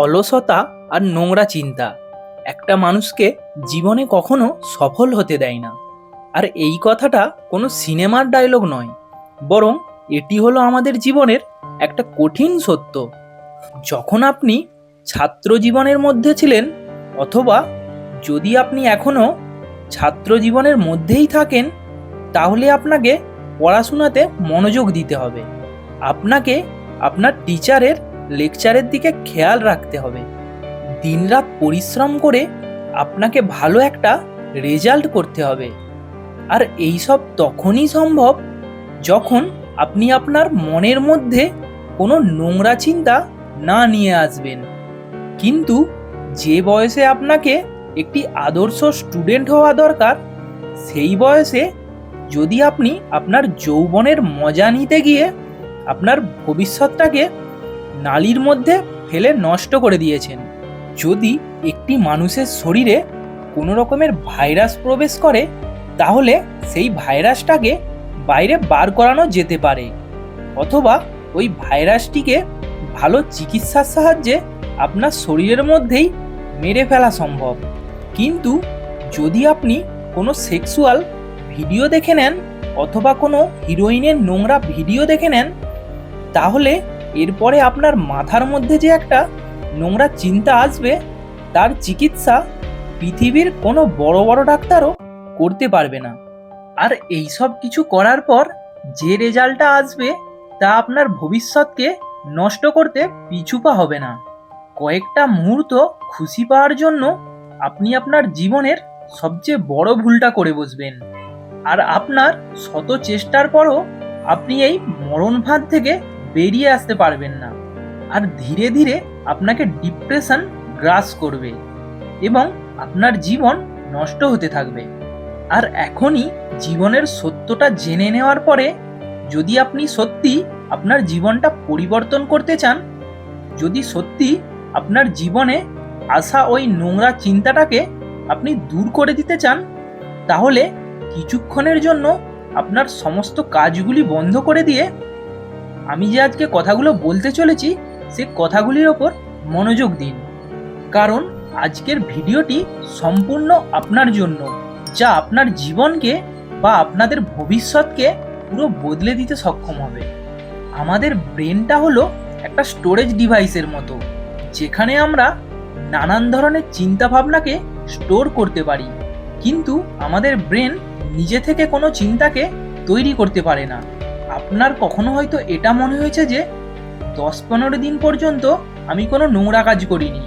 অলসতা আর নোংরা চিন্তা। একটা মানুষকে জীবনে কখনো সফল হতে দেয় না। আর এই কথাটা কোনো সিনেমার ডায়লগ নয়, বরং এটি হলো আমাদের জীবনের একটা কঠিন সত্য। যখন আপনি ছাত্র জীবনের মধ্যে ছিলেন, অথবা যদি আপনি এখনও ছাত্র জীবনের মধ্যেই থাকেন, তাহলে আপনাকে পড়াশোনাতে মনোযোগ দিতে হবে। আপনাকে আপনার টিচারের লেকচারের দিকে খেয়াল রাখতে হবে। দিনরাত পরিশ্রম করে আপনাকে ভালো একটা রেজাল্ট করতে হবে। আর এই সব তখনই সম্ভব যখন আপনি আপনার মনের মধ্যে কোনো নোংরা চিন্তা না নিয়ে আসবেন। কিন্তু যে বয়সে আপনাকে একটি আদর্শ স্টুডেন্ট হওয়া দরকার, সেই বয়সে যদি আপনি আপনার যৌবনের মজা নিতে গিয়ে আপনার ভবিষ্যৎটাকে নালির মধ্যে ফেলে নষ্ট করে দিয়েছেন। যদি একটি মানুষের শরীরে কোনো রকমের ভাইরাস প্রবেশ করে, তাহলে সেই ভাইরাসটাকে বাইরে বার করানো যেতে পারে। অথবা ওই ভাইরাসটিকে ভালো চিকিৎসার সাহায্যে আপনার শরীরের মধ্যেই মেরে ফেলা সম্ভব। কিন্তু যদি আপনি কোনো সেক্সুয়াল ভিডিও দেখে নেন, অথবা কোনো হিরোইনের নোংরা ভিডিও দেখে নেন, তাহলে এরপরে আপনার মাথার মধ্যে যে একটা নোংরা চিন্তা আসবে, তার চিকিৎসা পৃথিবীর কোনো বড় বড় ডাক্তারও করতে পারবে না। আর এই সব কিছু করার পর যে রেজাল্টটা আসবে, তা আপনার ভবিষ্যৎকে নষ্ট করতে পিছুপা হবে না। কয়েকটা মুহূর্ত খুশি পাওয়ার জন্য আপনি আপনার জীবনের সবচেয়ে বড় ভুলটা করে বসবেন। আর আপনার শত চেষ্টার পরও আপনি এই মরণ ভাত থেকে বেরিয়ে আসতে পারবেন না। আর ধীরে ধীরে আপনাকে ডিপ্রেশন গ্রাস করবে এবং আপনার জীবন নষ্ট হতে থাকবে। আর এখনই জীবনের সত্যটা জেনে নেওয়ার পরে যদি আপনি সত্যি আপনার জীবনটা পরিবর্তন করতে চান, যদি সত্যি আপনার জীবনে আসা ওই নোংরা চিন্তাটাকে আপনি দূর করে দিতে চান, তাহলে কিছুক্ষণের জন্য আপনার সমস্ত কাজগুলি বন্ধ করে দিয়ে আমি যে আজকে কথাগুলো বলতে চলেছি, সে কথাগুলির ওপর মনোযোগ দিন। কারণ আজকের ভিডিওটি সম্পূর্ণ আপনার জন্য, যা আপনার জীবনকে বা আপনাদের ভবিষ্যৎকে পুরো বদলে দিতে সক্ষম হবে। আমাদের ব্রেনটা হলো একটা স্টোরেজ ডিভাইসের মতো, যেখানে আমরা নানান ধরনের চিন্তা ভাবনাকে স্টোর করতে পারি, কিন্তু আমাদের ব্রেন নিজে থেকে কোনো চিন্তাকে তৈরি করতে পারে না। আপনার কখনো হয়তো এটা মনে হয়েছে যে দশ পনেরো দিন পর্যন্ত আমি কোনো নোংরা কাজ করিনি,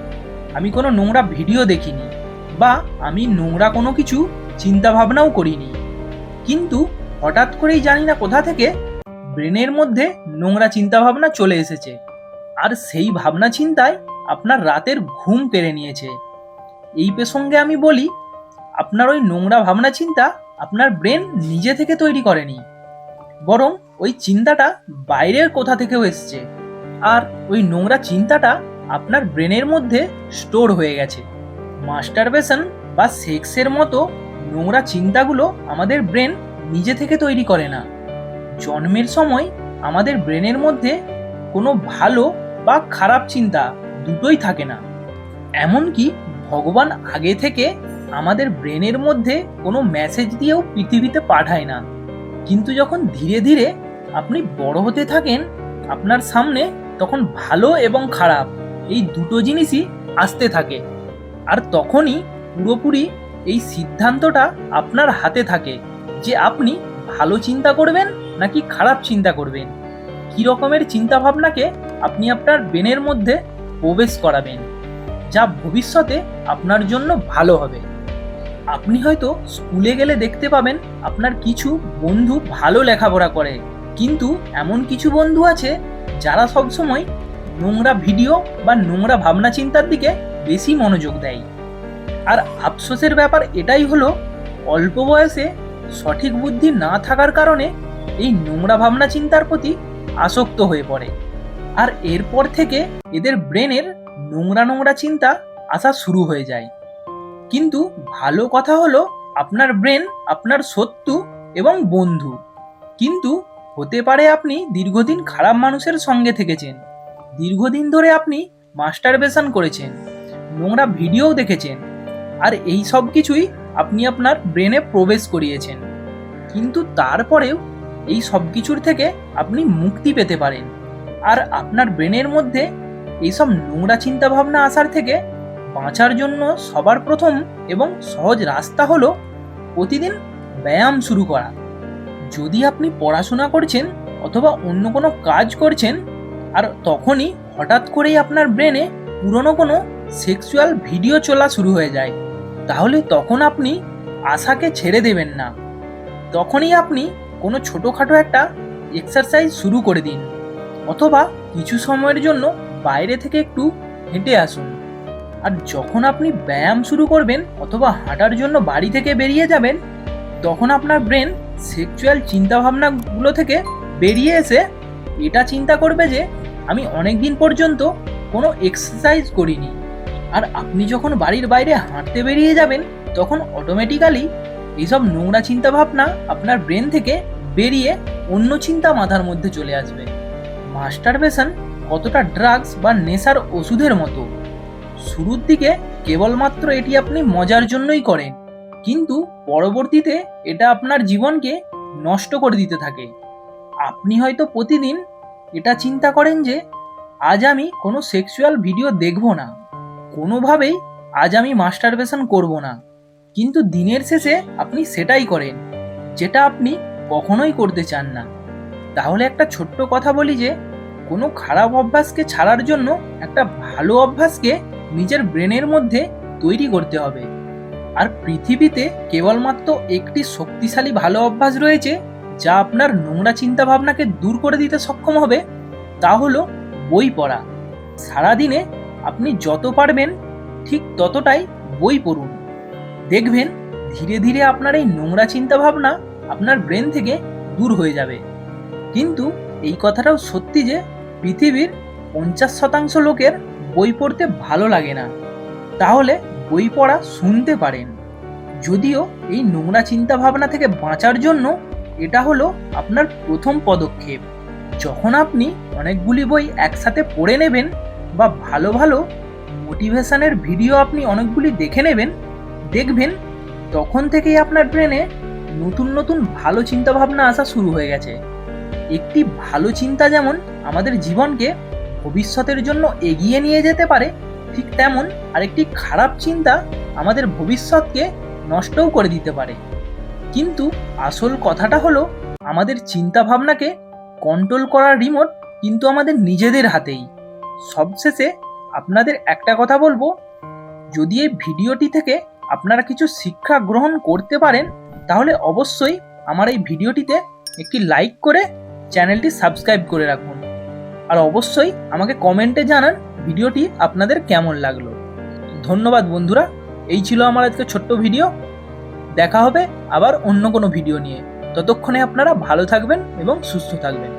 আমি কোনো নোংরা ভিডিও দেখিনি বা আমি নোংরা কোনো কিছু চিন্তা ভাবনাও করিনি। কিন্তু হঠাৎ করেই জানি না কোথা থেকে ব্রেনের মধ্যে নোংরা চিন্তা ভাবনা চলে এসেছে আর সেই ভাবনা চিন্তায় আপনার রাতের ঘুম কেড়ে নিয়েছে। এই প্রসঙ্গে আমি বলি, আপনার ওই নোংরা ভাবনা চিন্তা আপনার ব্রেন নিজে থেকে তৈরি করেনি, বরং ওই চিন্তাটা বাইরের কোথা থেকেও এসছে। আর ওই নোংরা চিন্তাটা আপনার ব্রেনের মধ্যে স্টোর হয়ে গেছে। মাস্টারবেশন বা সেক্সের মতো নোংরা চিন্তাগুলো আমাদের ব্রেন নিজে থেকে তৈরি করে না। জন্মের সময় আমাদের ব্রেনের মধ্যে কোনো ভালো বা খারাপ চিন্তা দুটোই থাকে না। এমনকি ভগবান আগে থেকে আমাদের ব্রেনের মধ্যে কোনো মেসেজ দিয়েও পৃথিবীতে পাঠায় না। কিন্তু যখন ধীরে ধীরে আপনি বড় হতে থাকেন, আপনার সামনে তখন ভালো এবং খারাপ, এই দুটো জিনিসই আসতে থাকে। আর তখনই পুরোপুরি এই সিদ্ধান্তটা আপনার হাতে থাকে যে আপনি ভালো চিন্তা করবেন নাকি খারাপ চিন্তা করবেন। কী রকমের চিন্তা ভাবনাকে আপনি আপনার ব্রেনের মধ্যে প্রবেশ করাবেন, যা ভবিষ্যতে আপনার জন্য ভালো হবে। আপনি হয়তো স্কুলে গেলে দেখতে পাবেন আপনার কিছু বন্ধু ভালো লেখাপড়া করে কিন্তু এমন কিছু বন্ধু আছে যারা সবসময় নোংরা ভিডিও বা নোংরা ভাবনা চিন্তার দিকে বেশি মনোযোগ দেয়। আর আফসোসের ব্যাপার এটাই হলো, অল্প বয়সে সঠিক বুদ্ধি না থাকার কারণে এই নোংরা ভাবনা চিন্তার প্রতি আসক্ত হয়ে পড়ে। আর এরপর থেকে এদের ব্রেনের নোংরা নোংরা চিন্তা আসা শুরু হয়ে যায়। কিন্তু ভালো কথা হলো, আপনার ব্রেন আপনার শত্রু এবং বন্ধু। কিন্তু হতে পারে আপনি দীর্ঘদিন খারাপ মানুষের সঙ্গে থেকেছেন। দীর্ঘদিন ধরে আপনি মাস্টারবেশন করেছেন, নোংরা ভিডিও দেখেছেন, আর এই সব কিছুই আপনি আপনার ব্রেনে প্রবেশ করিয়েছেন। কিন্তু তারপরেও এই সব কিছুর থেকে আপনি মুক্তি পেতে পারেন। আর আপনার ব্রেনের মধ্যে এইসব নোংরা চিন্তাভাবনা আসার থেকে বাঁচার জন্য সবার প্রথম এবং সহজ রাস্তা হলো প্রতিদিন ব্যায়াম শুরু করা। যদি আপনি পড়াশোনা করছেন অথবা অন্য কোনো কাজ করছেন, আর তখনই হঠাৎ করেই আপনার ব্রেনে পুরনো কোনো সেক্সুয়াল ভিডিও চলা শুরু হয়ে যায়, তাহলে তখন আপনি আশাকে ছেড়ে দেবেন না। তখনই আপনি কোনো ছোটোখাটো একটা এক্সারসাইজ শুরু করে দিন, অথবা কিছু সময়ের জন্য বাইরে থেকে একটু হেঁটে আসুন। আর যখন আপনি ব্যায়াম শুরু করবেন অথবা হাঁটার জন্য বাড়ি থেকে বেরিয়ে যাবেন, তখন আপনার ব্রেন সেক্সুয়াল চিন্তাভাবনাগুলো থেকে বেরিয়ে এসে এটা চিন্তা করবে যে আমি অনেক দিন পর্যন্ত কোনো এক্সারসাইজ করিনি। আর আপনি যখন বাড়ির বাইরে হাঁটতে বেরিয়ে যাবেন, তখন অটোমেটিক্যালি এইসব নোংরা চিন্তাভাবনা আপনার ব্রেন থেকে বেরিয়ে অন্য চিন্তা মাথার মধ্যে চলে আসবে। মাস্টারবেশন কতটা ড্রাগস বা নেশার ওষুধের মতো। শুরুর দিকে কেবলমাত্র এটি আপনি মজার জন্যই করেন। কিন্তু পরবর্তীতে এটা আপনার জীবনকে নষ্ট করে দিতে থাকে। আপনি হয়তো প্রতিদিন এটা চিন্তা করেন যে, আজ আমি কোনো সেক্সুয়াল ভিডিও দেখব না। কোনোভাবেই আজ আমি মাস্টারবেশন করব না। কিন্তু দিনের শেষে আপনি সেটাই করেন, যেটা আপনি কখনোই করতে চান না। তাহলে একটা ছোট্ট কথা বলি যে, কোনো খারাপ অভ্যাসকে ছাড়ার জন্য একটা ভালো অভ্যাসকে নিজের ব্রেনের মধ্যে তৈরি করতে হবে। আর পৃথিবীতে কেবলমাত্র একটি শক্তিশালী ভালো অভ্যাস রয়েছে, যা আপনার নোংরা চিন্তা ভাবনাকে দূর করে দিতে সক্ষম হবে, তা হলো বই পড়া। সারাদিনে আপনি যত পারবেন, ঠিক ততটাই বই পড়ুন। দেখবেন ধীরে ধীরে আপনার এই নোংরা চিন্তা ভাবনা আপনার ব্রেন থেকে দূর হয়ে যাবে। কিন্তু এই কথাটাও সত্যি যে পৃথিবীর পঞ্চাশ শতাংশ লোকের বই পড়তে ভালো লাগে না। তাহলে বই পড়া শুনতে পারেন। যদিও এই নোংরা চিন্তা ভাবনা থেকে বাঁচার জন্য এটা হলো আপনার প্রথম পদক্ষেপ। যখন আপনি অনেকগুলি বই একসাথে পড়ে নেবেন বা ভালো ভালো মোটিভেশনের ভিডিও আপনি অনেকগুলি দেখে নেবেন, দেখবেন তখন থেকেই আপনার ব্রেনে নতুন নতুন ভালো চিন্তাভাবনা আসা শুরু হয়ে গেছে। একটি ভালো চিন্তা যেমন আমাদের জীবনকে ভবিষ্যতের জন্য এগিয়ে নিয়ে যেতে পারে ঠিক তেমন আরেকটি খারাপ চিন্তা আমাদের ভবিষ্যৎকে নষ্টও করে দিতে পারে। কিন্তু আসল কথাটা হলো, আমাদের চিন্তা ভাবনাকে কন্ট্রোল করার রিমোট কিন্তু আমাদের নিজেদের হাতেই। সবশেষে আপনাদের একটা কথা বলব, যদি এই ভিডিওটি থেকে আপনারা কিছু শিক্ষা গ্রহণ করতে পারেন, তাহলে অবশ্যই আমার এই ভিডিওটিতে একটি লাইক করে চ্যানেলটি সাবস্ক্রাইব করে রাখুন। আর অবশ্যই আমাকে কমেন্টে জানান ভিডিওটি আপনাদের কেমন লাগল? ধন্যবাদ বন্ধুরা, এই ছিল আমার আজকে ছোট্ট ভিডিও। দেখা হবে আবার অন্য কোনো ভিডিও নিয়ে। ততক্ষণে আপনারা ভালো থাকবেন এবং সুস্থ থাকবেন।